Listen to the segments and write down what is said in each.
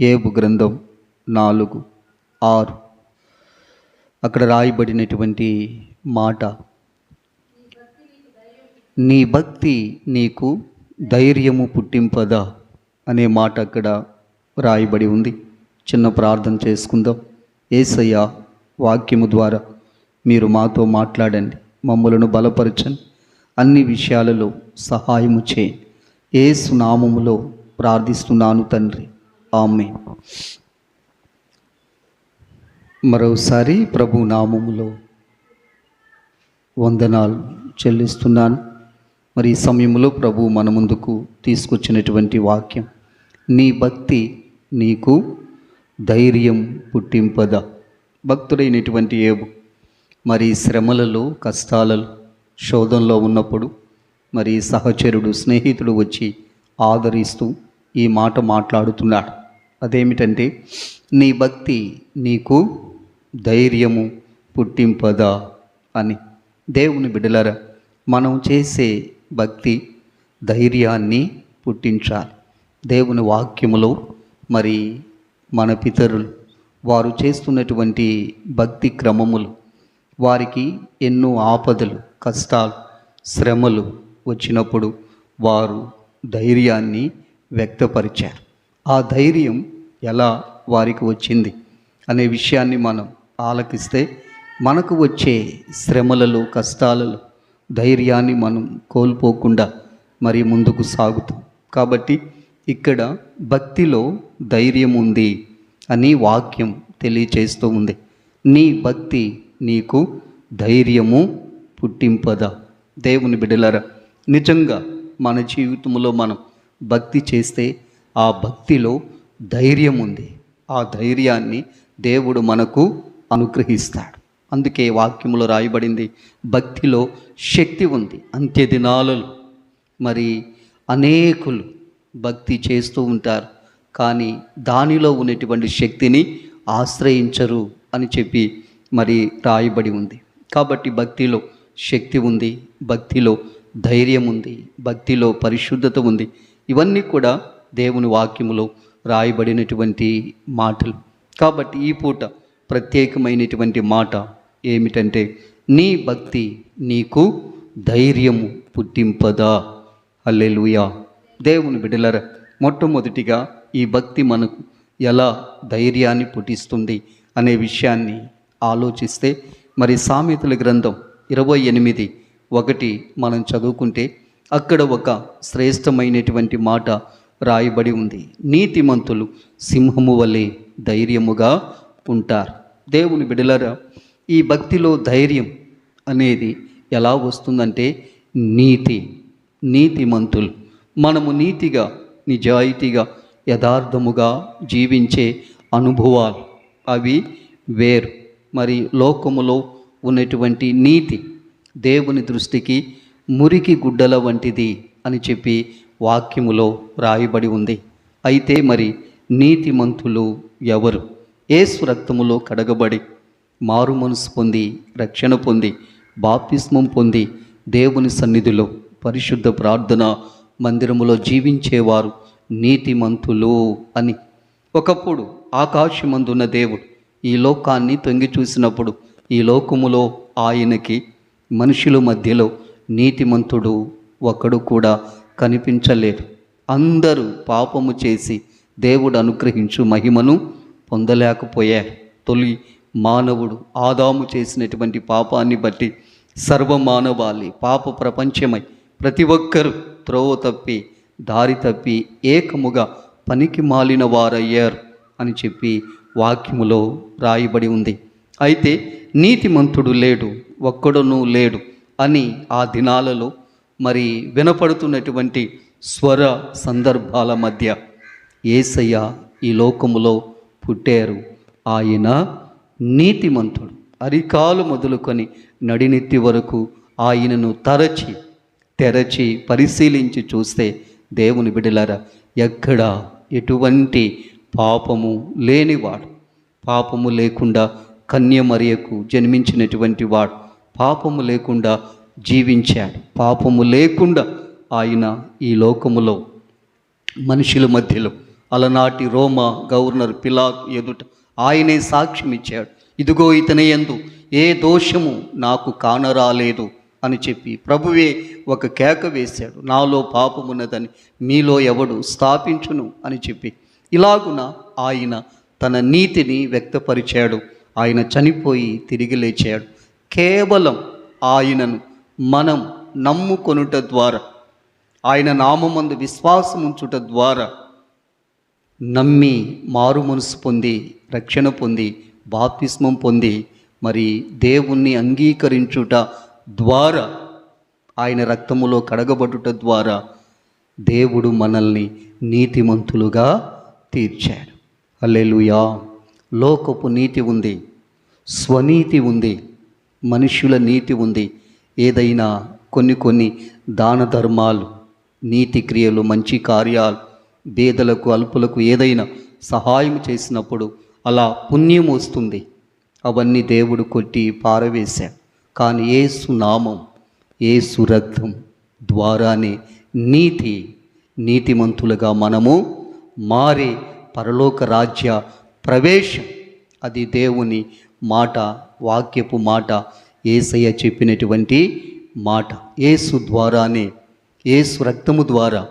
ఏబు గ్రంథం నాలుగు ఆరు. అక్కడ రాయబడినటువంటి మాట నీ భక్తి నీకు ధైర్యము పుట్టింపదా అనే మాట అక్కడ రాయబడి ఉంది. చిన్న ప్రార్థన చేసుకుందాం. ఏసయ్య వాక్యము ద్వారా మీరు మాతో మాట్లాడండి. మమ్మలను బలపరచండి. అన్ని విషయాలలో సహాయము చేయండి. ఏసు నామములో ప్రార్థిస్తున్నాను తండ్రి. ఆమె మరోసారి ప్రభు నామములో వందనాలు చెల్లిస్తున్నాను. మరి ఈ సమయంలో ప్రభు మన ముందుకు తీసుకొచ్చినటువంటి వాక్యం నీ భక్తి నీకు ధైర్యం పుట్టింపద. భక్తుడైనటువంటి ఏబు మరి శ్రమలలో కష్టాలలో శోధంలో ఉన్నప్పుడు మరి సహచరుడు స్నేహితుడు వచ్చి ఆదరిస్తూ ఈ మాట మాట్లాడుతున్నాడు. అదేమిటంటే నీ భక్తి నీకు ధైర్యము పుట్టింపదా అని. దేవుని బిడలరా మనం చేసే భక్తి ధైర్యాన్ని పుట్టించాలి. దేవుని వాక్యములో మరి మన పితరులు వారు చేస్తున్నటువంటి భక్తి క్రమములు వారికి ఎన్నో ఆపదలు కష్టాలు శ్రమలు వచ్చినప్పుడు వారు ధైర్యాన్ని వ్యక్తపరిచారు. ఆ ధైర్యం ఎలా వారికి వచ్చింది అనే విషయాన్ని మనం ఆలకిస్తే మనకు వచ్చే శ్రమలలో కష్టాలలో ధైర్యాన్ని మనం కోల్పోకుండా మరి ముందుకు సాగుతాం. కాబట్టి ఇక్కడ భక్తిలో ధైర్యం ఉంది అని వాక్యం తెలియచేస్తూ ఉంది. నీ భక్తి నీకు ధైర్యము పుట్టింపదా? దేవుని బిడలరా నిజంగా మన జీవితంలో మనం భక్తి చేస్తే ఆ భక్తిలో ధైర్యం ఉంది. ఆ ధైర్యాన్ని దేవుడు మనకు అనుగ్రహిస్తాడు. అందుకే వాక్యములో రాయబడింది భక్తిలో శక్తి ఉంది. అంత్య దినాలలో మరి అనేకులు భక్తి చేస్తూ ఉంటారు. కానీ దానిలో ఉన్నటువంటి శక్తిని ఆశ్రయించరు అని చెప్పి మరి రాయబడి ఉంది. కాబట్టి భక్తిలో శక్తి ఉంది భక్తిలో ధైర్యం ఉంది భక్తిలో పరిశుద్ధత ఉంది. ఇవన్నీ కూడా దేవుని వాక్యములో రాయబడినటువంటి మాటలు. కాబట్టి ఈ పూట ప్రత్యేకమైనటువంటి మాట ఏమిటంటే నీ భక్తి నీకు ధైర్యము పుట్టింపదా. అల్లెలుయా దేవుని బిడలర మొట్టమొదటిగా ఈ భక్తి మనకు ఎలా ధైర్యాన్ని పుట్టిస్తుంది అనే విషయాన్ని ఆలోచిస్తే మరి సామెతల గ్రంథం ఇరవై ఎనిమిది ఒకటి మనం చదువుకుంటే అక్కడ ఒక శ్రేష్టమైనటువంటి మాట రాయబడి ఉంది. నీతిమంతులు సింహము వలె ధైర్యముగా ఉంటారు. దేవుని బిడలరా ఈ భక్తిలో ధైర్యం అనేది ఎలా వస్తుందంటే నీతి. నీతిమంతులు మనము నీతిగా నిజాయితీగా యథార్థముగా జీవించే అనుభవాలు అవి వేరు. మరి లోకములో ఉన్నటువంటి నీతి దేవుని దృష్టికి మురికి గుడ్డల వంటిది అని చెప్పి వాక్యములో రాయబడి ఉంది. అయితే మరి నీతిమంతులు ఎవరు? ఏసు రక్తములో కడగబడి మారు మనసు పొంది రక్షణ పొంది బాప్తిస్మం పొంది దేవుని సన్నిధిలో పరిశుద్ధ ప్రార్థన మందిరములో జీవించేవారు నీతిమంతులు అని. ఒకప్పుడు ఆకాశమందున్న దేవుడు ఈ లోకాన్ని తొంగి చూసినప్పుడు ఈ లోకములో ఆయనకి మనుషుల మధ్యలో నీతిమంతుడు ఒకడు కూడా కనిపించలేదు. అందరూ పాపము చేసి దేవుడు అనుగ్రహించు మహిమను పొందలేకపోయారు. తొలి మానవుడు ఆదాము చేసినటువంటి పాపాన్ని బట్టి సర్వమానవాళి పాప ప్రపంచమై ప్రతి ఒక్కరూ త్రోవ తప్పి దారి తప్పి ఏకముగా పనికి మాలిన వారయ్యారు అని చెప్పి వాక్యములో రాయబడి ఉంది. అయితే నీతిమంతుడు లేడు ఒక్కడును లేడు అని ఆ దినాలలో మరి వినపడుతున్నటువంటి స్వర సందర్భాల మధ్య ఏసయ్య ఈ లోకములో పుట్టారు. ఆయన నీతిమంతుడు. అరికాలు మొదలుకొని నడినెత్తి వరకు ఆయనను తరచి తెరచి పరిశీలించి చూస్తే దేవుని బిడలరా ఎక్కడ ఎటువంటి పాపము లేనివాడు పాపము లేకుండా కన్యమరియకు జన్మించినటువంటి వాడు పాపము లేకుండా జీవించాడు. పాపము లేకుండా ఆయన ఈ లోకములో మనుషుల మధ్యలో అలనాటి రోమా గవర్నర్ పిలా ఎదుట ఆయనే సాక్ష్యం ఇచ్చాడు ఇదిగో ఇతని ఎందు ఏ దోషము నాకు కానరాలేదు అని చెప్పి ప్రభువే ఒక కేక వేశాడు. నాలో పాపమున్నదని మీలో ఎవడు స్థాపించును అని చెప్పి. ఇలాగున ఆయన తన నీతిని వ్యక్తపరిచాడు. ఆయన చనిపోయి తిరిగి లేచాడు. కేవలం ఆయనను మనం నమ్ముకొనుట ద్వారా ఆయన నామమందు విశ్వాసం ఉంచుట ద్వారా నమ్మి మారు మనసు పొంది రక్షణ పొంది బాప్తిస్మం పొంది మరి దేవుణ్ణి అంగీకరించుట ద్వారా ఆయన రక్తములో కడగబడుట ద్వారా దేవుడు మనల్ని నీతిమంతులుగా తీర్చాడు. అల్లెలుయా లోకపు నీతి ఉంది స్వనీతి ఉంది మనుషుల నీతి ఉంది ఏదైనా కొన్ని కొన్ని దాన ధర్మాలు నీతి క్రియలు మంచి కార్యాలు బేదలకు అల్పులకు ఏదైనా సహాయం చేసినప్పుడు అలా పుణ్యం వస్తుంది. అవన్నీ దేవుడు కొట్టి పారవేశాడు. కానీ ఏసు నామం ఏసు రక్తం ద్వారానే నీతి నీతిమంతులుగా మనము మారే పరలోక రాజ్య ప్రవేశం. అది దేవుని మాట వాక్యపు మాట ఏసయ్య చెప్పినటువంటి మాట. ఏసు ద్వారానే ఏసు రక్తము ద్వారా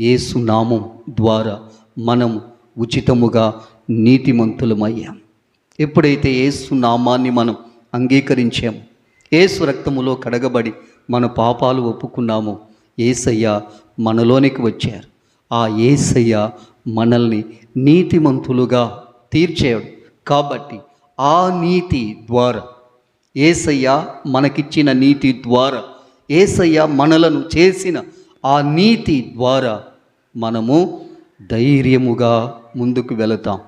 ఏసు నామం ద్వారా మనం ఉచితముగా నీతిమంతులమయ్యాం. ఎప్పుడైతే ఏసు నామాన్ని మనం అంగీకరించాము ఏసు రక్తములో కడగబడి మన పాపాలు ఒప్పుకున్నామో ఏసయ్య మనలోనికి వచ్చారు. ఆ ఏసయ్య మనల్ని నీతిమంతులుగా తీర్చాడు. కాబట్టి ఆ నీతి ద్వారా ఏసయ్య మనకిచ్చిన నీతి ద్వారా. ఏసయ్య మనలను చేసిన ఆ నీతి ద్వారా మనము ధైర్యముగా ముందుకు వెళతాం.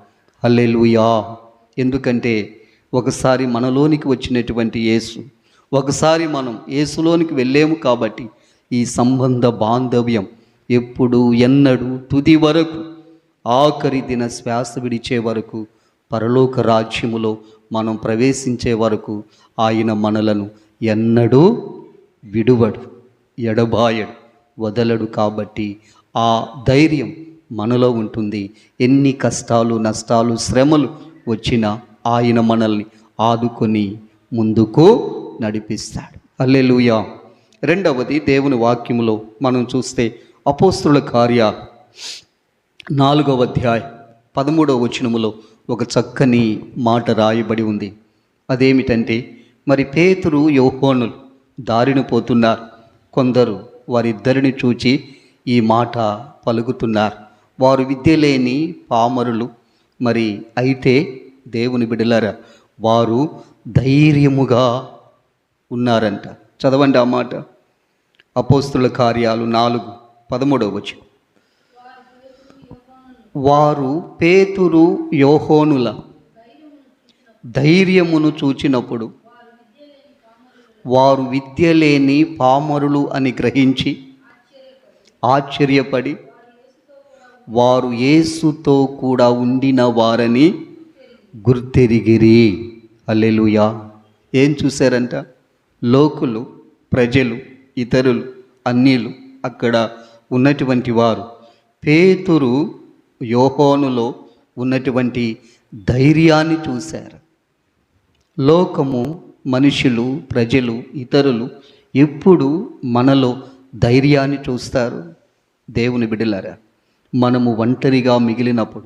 అల్లెలుయా ఎందుకంటే ఒకసారి మనలోనికి వచ్చినటువంటి యేసు ఒకసారి మనం యేసులోనికి వెళ్ళాము కాబట్టి ఈ సంబంధ బాంధవ్యం ఎప్పుడు ఎన్నడూ తుది వరకు ఆఖరి దిన శ్వాస విడిచే వరకు పరలోక రాజ్యములో మనం ప్రవేశించే వరకు ఆయన మనలను ఎన్నడూ విడువడు ఎడబాయడు వదలడు కాబట్టి ఆ ధైర్యం మనలో ఉంటుంది. ఎన్ని కష్టాలు నష్టాలు శ్రమలు వచ్చినా ఆయన మనల్ని ఆదుకొని ముందుకు నడిపిస్తాడు. అల్లెలుయా రెండవది దేవుని వాక్యములో మనం చూస్తే అపోస్తుల కార్య నాలుగవ అధ్యాయం పదమూడవ వచనములో ఒక చక్కని మాట రాయబడి ఉంది. అదేమిటంటే మరి పేతురు యోహోనులు దారిన పోతున్నారు. కొందరు వారిద్దరిని చూచి ఈ మాట పలుకుతున్నారు. వారు విద్య లేని పామరులు. మరి అయితే దేవుని బిడలారా వారు ధైర్యముగా ఉన్నారంట. చదవండి ఆ మాట. అపోస్తుల కార్యాలు నాలుగు పదమూడవ వచనం. వారు పేతురు యోహోనుల ధైర్యమును చూచినప్పుడు వారు విద్య లేని పామరులు అని గ్రహించి ఆశ్చర్యపడి వారు యేసుతో కూడా ఉండిన వారని గుర్తెరిగిరి. అల్లెలుయా ఏం చూశారంట? లోకులు ప్రజలు ఇతరులు అన్నీలు అక్కడ ఉన్నటువంటి వారు. పేతురు యోహోనులో ఉన్నటువంటి ధైర్యాన్ని చూశారు. లోకము మనుషులు ప్రజలు ఇతరులు ఎప్పుడు మనలో ధైర్యాన్ని చూస్తారు? దేవుని బిడలారా మనము ఒంటరిగా మిగిలినప్పుడు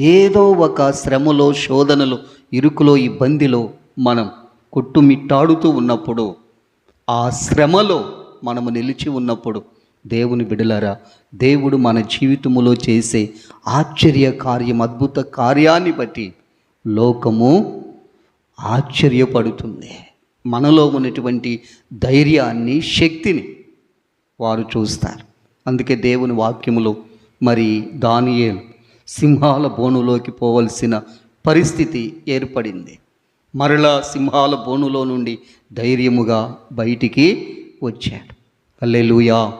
ఏదో ఒక శ్రమలో శోధనలో ఇరుకులో ఇబ్బందిలో మనం కొట్టుమిట్టాడుతూ ఉన్నప్పుడు ఆ శ్రమలో మనము నిలిచి ఉన్నప్పుడు దేవుని బిడలారా దేవుడు మన జీవితములో చేసే ఆశ్చర్య కార్యం అద్భుత కార్యాన్ని బట్టి లోకము ఆశ్చర్యపడుతుంది. మనలో ఉన్నటువంటి ధైర్యాన్ని శక్తిని వారు చూస్తారు. అందుకే దేవుని వాక్యములో మరి దానియేలు సింహాల బోనులోకి పోవలసిన పరిస్థితి ఏర్పడింది. మరలా సింహాల బోనులో నుండి ధైర్యముగా బయటికి వచ్చాడు. అల్లెలుయా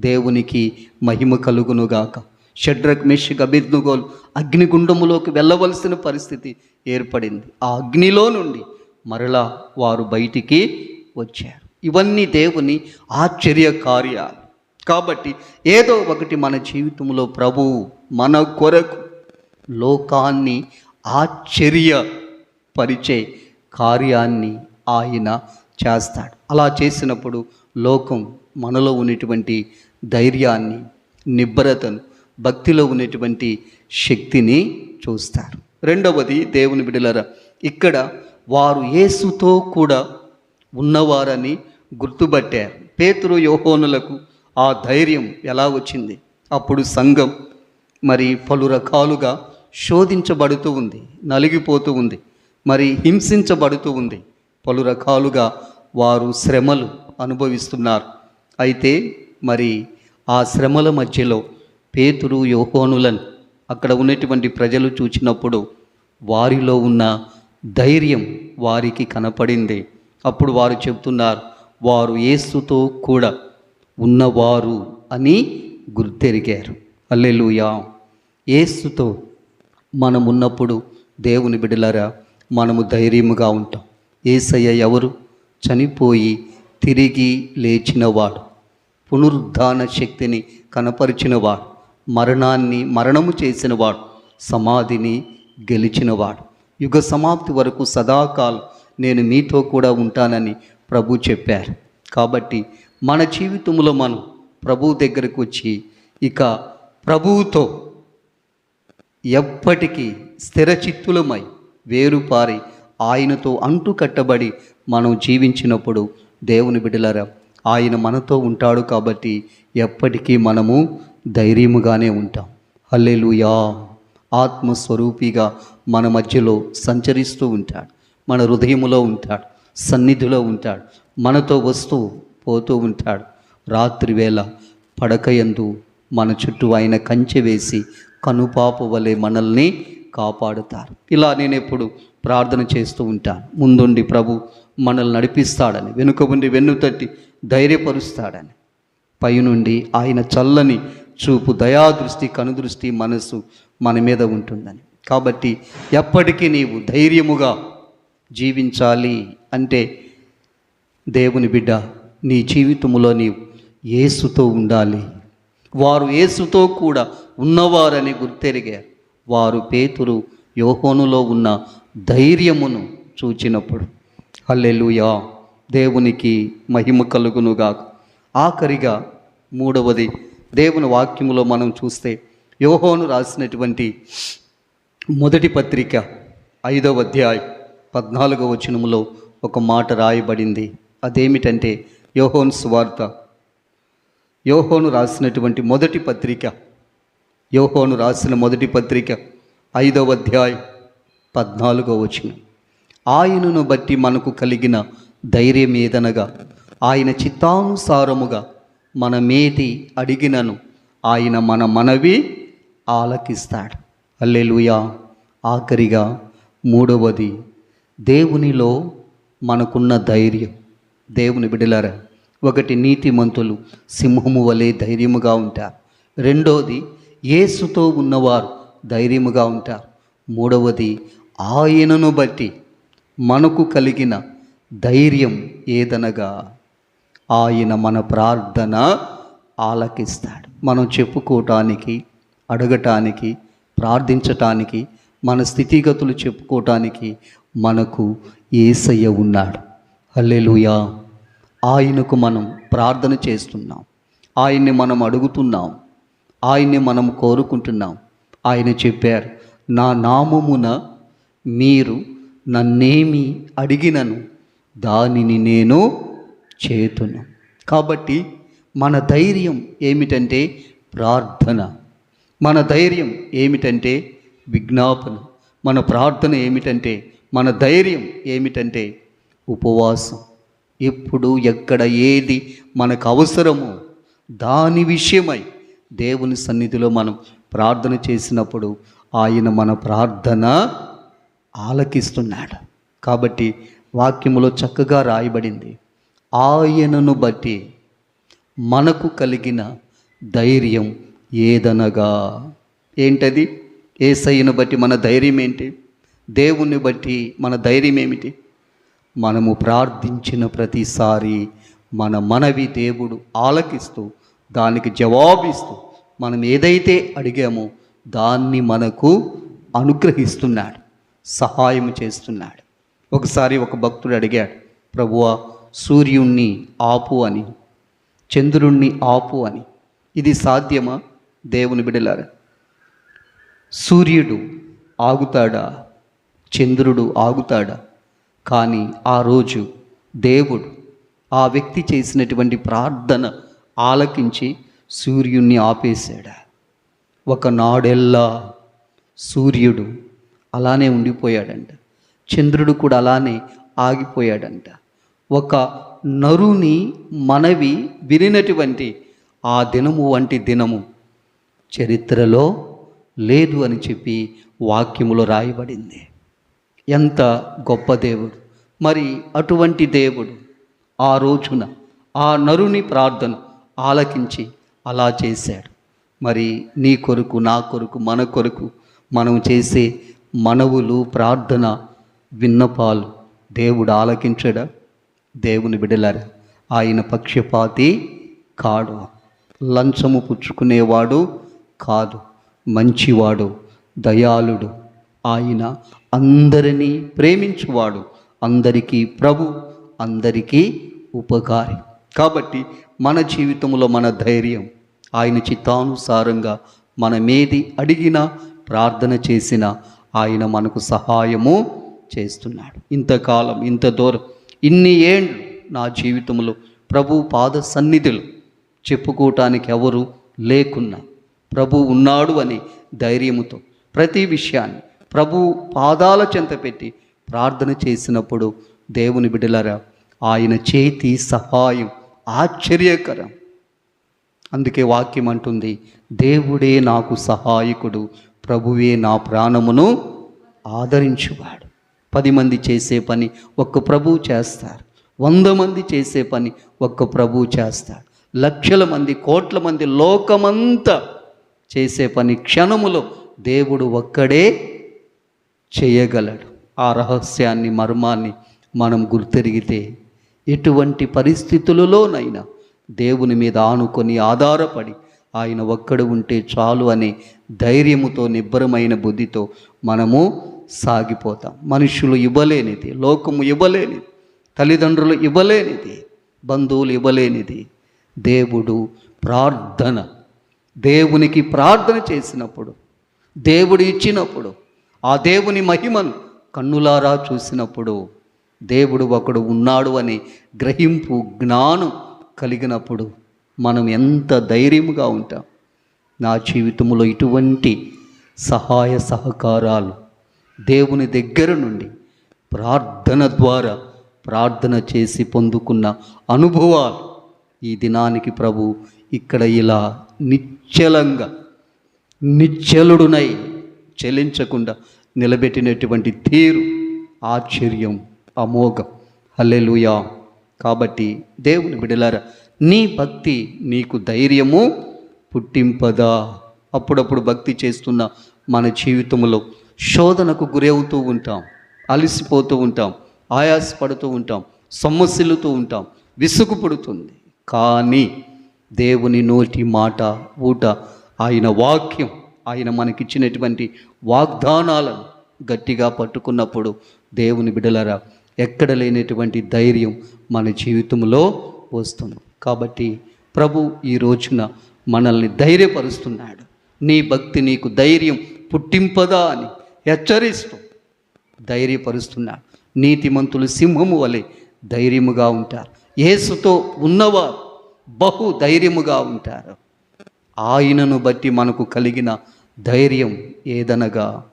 దేవునికి మహిమ కలుగునుగాక. షడ్రక్ మెషక్ అభిజ్ఞగోలు అగ్నిగుండములోకి వెళ్ళవలసిన పరిస్థితి ఏర్పడింది. ఆ అగ్నిలో నుండి మరలా వారు బయటికి వచ్చారు. ఇవన్నీ దేవుని ఆశ్చర్య కార్యాలు కాబట్టి ఏదో ఒకటి మన జీవితంలో ప్రభువు మన కొరకు లోకాన్ని ఆశ్చర్య పరిచే కార్యాన్ని ఆయన చేస్తాడు. అలా చేసినప్పుడు లోకం మనలో ఉన్నటువంటి ధైర్యాన్ని నిబ్బరతను భక్తిలో ఉన్నటువంటి శక్తిని చూస్తారు. రెండవది దేవుని బిడలరా ఇక్కడ వారు యేసుతో కూడా ఉన్నవారని గుర్తుపట్టారు. పేతురు యోహోనులకు ఆ ధైర్యం ఎలా వచ్చింది? అప్పుడు సంఘం మరి పలు రకాలుగా శోధించబడుతూ ఉంది నలిగిపోతూ ఉంది మరి హింసించబడుతూ ఉంది. పలు రకాలుగా వారు శ్రమలు అనుభవిస్తున్నారు. అయితే మరి ఆ శ్రమల మధ్యలో పేతురు యోహోనులను అక్కడ ఉన్నటువంటి ప్రజలు చూచినప్పుడు వారిలో ఉన్న ధైర్యం వారికి కనపడింది. అప్పుడు వారు చెప్తున్నారు వారు ఏసుతో కూడా ఉన్నవారు అని గుర్తెరిగారు. అల్లెలుయా ఏసుతో మనం ఉన్నప్పుడు దేవుని బిడలరా మనము ధైర్యముగా ఉంటాం. ఏసయ్య ఎవరు? చనిపోయి తిరిగి లేచినవాడు పునరుద్ధాన శక్తిని కనపరిచినవాడు మరణాన్ని మరణము చేసినవాడు సమాధిని గెలిచినవాడు. యుగ సమాప్తి వరకు సదాకాలం నేను మీతో కూడా ఉంటానని ప్రభు చెప్పారు. కాబట్టి మన జీవితంలో మనం ప్రభు దగ్గరకు వచ్చి ఇక ప్రభువుతో ఎప్పటికీ స్థిరచిత్తులమై వేరుపారి ఆయనతో అంటు కట్టబడి మనం జీవించినప్పుడు దేవుని బిడ్డలారా ఆయన మనతో ఉంటాడు కాబట్టి ఎప్పటికీ మనము ధైర్యముగానే ఉంటాం. హల్లెలుయా. ఆత్మస్వరూపిగా మన మధ్యలో సంచరిస్తూ ఉంటాడు. మన హృదయములో ఉంటాడు. సన్నిధిలో ఉంటాడు. మనతో వస్తూ పోతూ ఉంటాడు. రాత్రి వేళ పడకయందు మన చుట్టూ ఆయన కంచె వేసి కనుపాపు వలె మనల్ని కాపాడుతారు. ఇలా నేను ఎప్పుడు ప్రార్థన చేస్తూ ఉంటాను. ముందుండి ప్రభు మనల్ని నడిపిస్తాడని వెనుక ఉండి వెన్ను తట్టి ధైర్యపరుస్తాడని. పైనుండి ఆయన చల్లని చూపు దయాదృష్టి కనుదృష్టి మనసు మన మీద ఉంటుందని. కాబట్టి ఎప్పటికీ నీవు ధైర్యముగా జీవించాలి అంటే దేవుని బిడ్డ నీ జీవితంలో నీవు ఏసుతో ఉండాలి. వారు ఏసుతో కూడా ఉన్నవారని గుర్తెరిగారు. వారు పేతురు యోహోనులో ఉన్న ధైర్యమును చూచినప్పుడు హల్లెలూయా. దేవునికి మహిమ కలుగునుగా ఆఖరిగా మూడవది దేవుని వాక్యములో మనం చూస్తే యోహోను రాసినటువంటి మొదటి పత్రిక ఐదవ అధ్యాయం పద్నాలుగవ వచనములో ఒక మాట రాయబడింది. అదేమిటంటే యోహోను స్వార్థ యోహోను రాసినటువంటి మొదటి పత్రిక యోహోను రాసిన మొదటి పత్రిక ఐదవ అధ్యాయం పద్నాలుగో వచనం. ఆయనను బట్టి మనకు కలిగిన ధైర్యం ఏదనగా ఆయన చిత్తానుసారముగా మనమేది అడిగినను ఆయన మన మనవి ఆలకిస్తాడు. అల్లెలుయా ఆఖరిగా మూడవది దేవునిలో మనకున్న ధైర్యం. దేవుని బిడలారా ఒకటి నీతిమంతులు సింహము వలె ధైర్యముగా ఉంటారు. రెండోది యేసుతో ఉన్నవారు ధైర్యముగా ఉంటారు. మూడవది ఆయనను బట్టి మనకు కలిగిన ధైర్యం ఏదనగా ఆయన మన ప్రార్థన ఆలకిస్తాడు. మనం చెప్పుకోవటానికి అడగటానికి ప్రార్థించటానికి మన స్థితిగతులు చెప్పుకోవటానికి మనకు ఏసయ్య ఉన్నాడు. హల్లెలూయా. ఆయనకు మనం ప్రార్థన చేస్తున్నాం. ఆయన్ని మనం అడుగుతున్నాం. ఆయన్ని మనం కోరుకుంటున్నాం. ఆయన చెప్పారు నా నామమున మీరు నన్నేమి అడిగినను దానిని నేను చేతును. కాబట్టి మన ధైర్యం ఏమిటంటే ప్రార్థన. మన ధైర్యం ఏమిటంటే విజ్ఞాపన. మన ప్రార్థన ఏమిటంటే మన ధైర్యం ఏమిటంటే ఉపవాసం. ఎప్పుడు ఎక్కడ ఏది మనకు అవసరమో దాని విషయమై దేవుని సన్నిధిలో మనం ప్రార్థన చేసినప్పుడు ఆయన మన ప్రార్థన ఆలకిస్తున్నాడు. కాబట్టి వాక్యములో చక్కగా రాయబడింది ఆయనను బట్టి మనకు కలిగిన ధైర్యం ఏదనగా? ఏంటది? ఏసయ్యను బట్టి మన ధైర్యం ఏంటి? దేవుణ్ణి బట్టి మన ధైర్యం ఏమిటి? మనము ప్రార్థించిన ప్రతిసారి మన మనవి దేవుడు ఆలకిస్తూ దానికి జవాబిస్తూ మనం ఏదైతే అడిగామో దాన్ని మనకు అనుగ్రహిస్తున్నాడు. సహాయం చేస్తున్నాడు. ఒకసారి ఒక భక్తుడు అడిగాడు ప్రభువా సూర్యుణ్ణి ఆపు అని చంద్రుణ్ణి ఆపు అని ఇది సాధ్యమా? దేవుని బిడలారా సూర్యుడు ఆగుతాడా? చంద్రుడు ఆగుతాడా? కానీ ఆ రోజు దేవుడు ఆ వ్యక్తి చేసినటువంటి ప్రార్థన ఆలకించి సూర్యుణ్ణి ఆపేశాడా. ఒకనాడెల్లా సూర్యుడు అలానే ఉండిపోయాడంట. చంద్రుడు కూడా అలానే ఆగిపోయాడంట. ఒక నరుని మనవి వినినటువంటి ఆ దినము వంటి దినము చరిత్రలో లేదు అని చెప్పి వాక్యములో రాయబడింది. ఎంత గొప్ప దేవుడు. మరి అటువంటి దేవుడు ఆ రోజున ఆ నరుని ప్రార్థన ఆలకించి అలా చేశాడు. మరి నీ కొరకు నా కొరకు మన కొరకు మనం చేసే మనవులు ప్రార్థన విన్నపాలు దేవుడు ఆలకించడా? దేవుని బిడలారా ఆయన పక్షపాతి కాడు. లంచము పుచ్చుకునేవాడు కాదు మంచివాడు దయాళుడు. ఆయన అందరినీ ప్రేమించువాడు అందరికీ ప్రభు అందరికీ ఉపకారి. కాబట్టి మన జీవితంలో మన ధైర్యం ఆయన చిత్తానుసారంగా మనమేది అడిగినా ప్రార్థన చేసినా ఆయన మనకు సహాయము చేస్తున్నాడు. ఇంతకాలం ఇంత దూరం ఇన్ని ఏండ్లు నా జీవితంలో ప్రభు పాద సన్నిధులు చెప్పుకోవటానికి ఎవరు లేకున్నా ప్రభు ఉన్నాడు అని ధైర్యముతో ప్రతి విషయాన్ని ప్రభు పాదాల చెంత పెట్టి ప్రార్థన చేసినప్పుడు దేవుని బిడలరా ఆయన చేతి సహాయం ఆశ్చర్యకరం. అందుకే వాక్యం అంటుంది దేవుడే నాకు సహాయకుడు ప్రభువే నా ప్రాణమును ఆదరించువాడు. పది మంది చేసే పని ఒక్క ప్రభువు చేస్తారు. వంద మంది చేసే పని ఒక్క ప్రభువు చేస్తాడు లక్షల మంది కోట్ల మంది లోకమంతా చేసే పని క్షణములో దేవుడు ఒక్కడే చేయగలడు. ఆ రహస్యాన్ని మర్మాన్ని మనం గుర్తెరిగితే ఎటువంటి పరిస్థితులలోనైనా దేవుని మీద ఆనుకొని ఆధారపడి ఆయన ఒక్కడు ఉంటే చాలు అనే ధైర్యముతో నిబ్బరమైన బుద్ధితో మనము సాగిపోతాం. మనుషులు ఇవ్వలేనిది లోకము ఇవ్వలేనిది తల్లిదండ్రులు ఇవ్వలేనిది బంధువులు ఇవ్వలేనిది. దేవుడు ప్రార్థన దేవునికి ప్రార్థన చేసినప్పుడు దేవుడు ఇచ్చినప్పుడు ఆ దేవుని మహిమను కన్నులారా చూసినప్పుడు దేవుడు ఒకడు ఉన్నాడు అనే గ్రహింపు జ్ఞానం కలిగినప్పుడు మనం ఎంత ధైర్యంగా ఉంటాం. నా జీవితంలో ఇటువంటి సహాయ సహకారాలు దేవుని దగ్గర నుండి ప్రార్థన ద్వారా ప్రార్థన చేసి పొందుకున్న అనుభవాలు ఈ దినానికి ప్రభు ఇక్కడ ఇలా నిశ్చలంగా నిశ్చలుడునై చెలించకుండా నిలబెట్టినటువంటి తీరు ఆశ్చర్యం అమోఘం. హల్లెలూయా. కాబట్టి దేవుని బిడలారా నీ భక్తి నీకు ధైర్యము పుట్టింపదా. అప్పుడప్పుడు భక్తి చేస్తున్న మన జీవితంలో శోధనకు గురవుతూ ఉంటాం అలసిపోతూ ఉంటాం ఆయాసపడుతూ ఉంటాం సమస్యలతో ఉంటాం విసుగు పుడుతుంది కానీ దేవుని నోటి మాట ఊట ఆయన వాక్యం ఆయన మనకిచ్చినటువంటి వాగ్దానాలను గట్టిగా పట్టుకున్నప్పుడు దేవుని బిడలరా ఎక్కడ లేనటువంటి ధైర్యం మన జీవితంలో వస్తుంది. కాబట్టి ప్రభు ఈ రోజున మనల్ని ధైర్యపరుస్తున్నాడు. నీ భక్తి నీకు ధైర్యం పుట్టింపదా అని హెచ్చరిస్తూ ధైర్యపరుస్తున్నాడు. నీతిమంతులు సింహము వలె ధైర్యముగా ఉంటారు. యేసుతో ఉన్నవారు బహు ధైర్యముగా ఉంటారు. ఆయనను బట్టి మనకు కలిగిన ధైర్యం ఏదనగా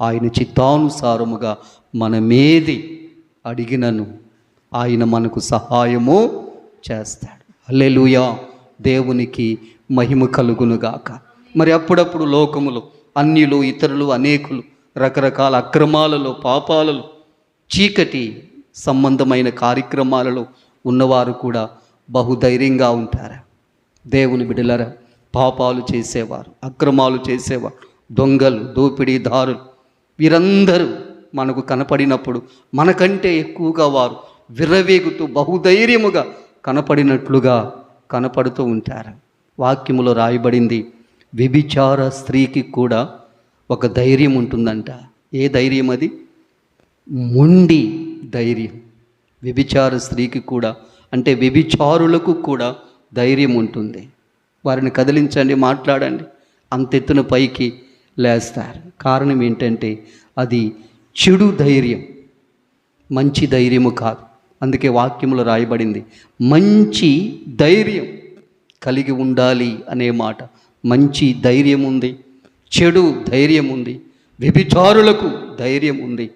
ఆయన చిత్తానుసారముగా మనమేది అడిగినను ఆయన మనకు సహాయము చేస్తాడు. అల్లెలుయా దేవునికి మహిమ కలుగునుగాక. మరి అప్పుడప్పుడు లోకములో అన్యులు ఇతరులు అనేకులు రకరకాల అక్రమాలలో పాపాలలో చీకటి సంబంధమైన కార్యక్రమాలలో ఉన్నవారు కూడా బహుధైర్యంగా ఉంటారు? దేవుని బిడలర పాపాలు చేసేవారు అక్రమాలు చేసేవారు దొంగలు దోపిడీదారులు వీరందరూ మనకు కనపడినప్పుడు మనకంటే ఎక్కువగా వారు విర్రవేగుతూ బహుధైర్యముగా కనపడినట్లుగా కనపడుతూ ఉంటారు. వాక్యములో రాయబడింది వ్యభిచార స్త్రీకి కూడా ఒక ధైర్యం ఉంటుందంట. ఏ ధైర్యం అది? మొండి ధైర్యం. వ్యభిచార స్త్రీకి కూడా అంటే వ్యభిచారులకు కూడా ధైర్యం ఉంటుంది. వారిని కదిలించండి మాట్లాడండి అంతెత్తున పైకి లేస్తారు. కారణం ఏంటంటే అది చెడు ధైర్యం మంచి ధైర్యము కాదు. అందుకే వాక్యములు రాయబడింది మంచి ధైర్యం కలిగి ఉండాలి అనే మాట. మంచి ధైర్యం ఉంది చెడు ధైర్యం ఉంది వ్యభిచారులకు ధైర్యం ఉంది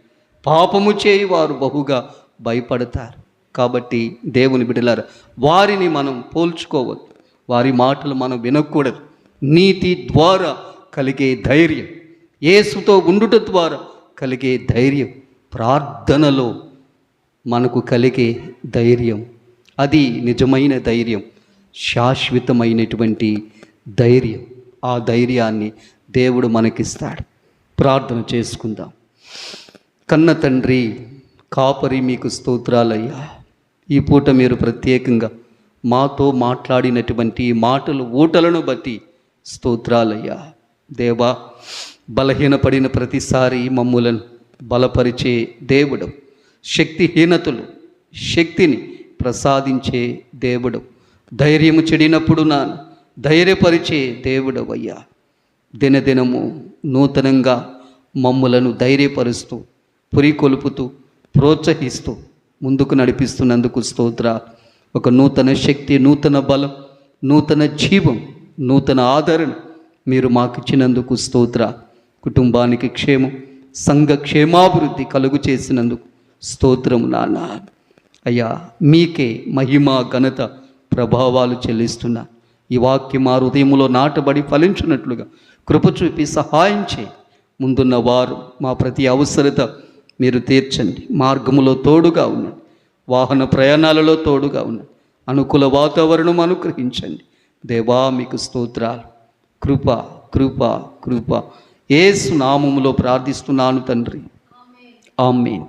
పాపము చేయి వారు బహుగా భయపడతారు. కాబట్టి దేవుని బిడలారు వారిని మనం పోల్చుకోవద్దు వారి మాటలు మనం వినకూడదు. నీతి ద్వారా కలిగే ధైర్యం యేసుతో ఉండుట ద్వారా కలిగే ధైర్యం ప్రార్థనలో మనకు కలిగే ధైర్యం. అది నిజమైన ధైర్యం. శాశ్వతమైనటువంటి ధైర్యం. ఆ ధైర్యాన్ని దేవుడు మనకిస్తాడు. ప్రార్థన చేసుకుందాం. కన్న తండ్రి కాపరి మీకు స్తోత్రాలయ్యా. ఈ పూట మీరు ప్రత్యేకంగా మాతో మాట్లాడినటువంటి మాటలు ఊటలను బట్టి స్తోత్రాలయ్యా. దేవా బలహీనపడిన ప్రతిసారి మమ్ములను బలపరిచే దేవుడు. శక్తిహీనతలు శక్తిని ప్రసాదించే దేవుడు. ధైర్యము చెడినప్పుడు నా ధైర్యపరిచే దేవుడవయ్యా. దినదినము నూతనంగా మమ్ములను ధైర్యపరుస్తూ పురికొలుపుతూ ప్రోత్సహిస్తూ ముందుకు నడిపిస్తున్నందుకు స్తోత్ర. ఒక నూతన శక్తి నూతన బలం నూతన జీవం నూతన ఆదరణ మీరు మాకు ఇచ్చినందుకు స్తోత్ర. కుటుంబానికి క్షేమం సంఘ క్షేమాభివృద్ధి కలుగు చేసినందుకు స్తోత్రము నాన్న. అయ్యా మీకే మహిమ ఘనత ప్రభావాలు చెల్లిస్తున్నా. ఈ వాక్యం మా హృదయములో నాటబడి ఫలించినట్లుగా కృప చూపి సహాయం చేయి. ముందున్న వారు మా ప్రతి అవసరత మీరు తీర్చండి. మార్గములో తోడుగా ఉండండి. వాహన ప్రయాణాలలో తోడుగా ఉండండి. అనుకూల వాతావరణం అనుగ్రహించండి. దేవా మీకు స్తోత్రాలు. కృప కృప కృప. ఏసు నామములో ప్రార్థిస్తున్నాను తండ్రి. ఆమె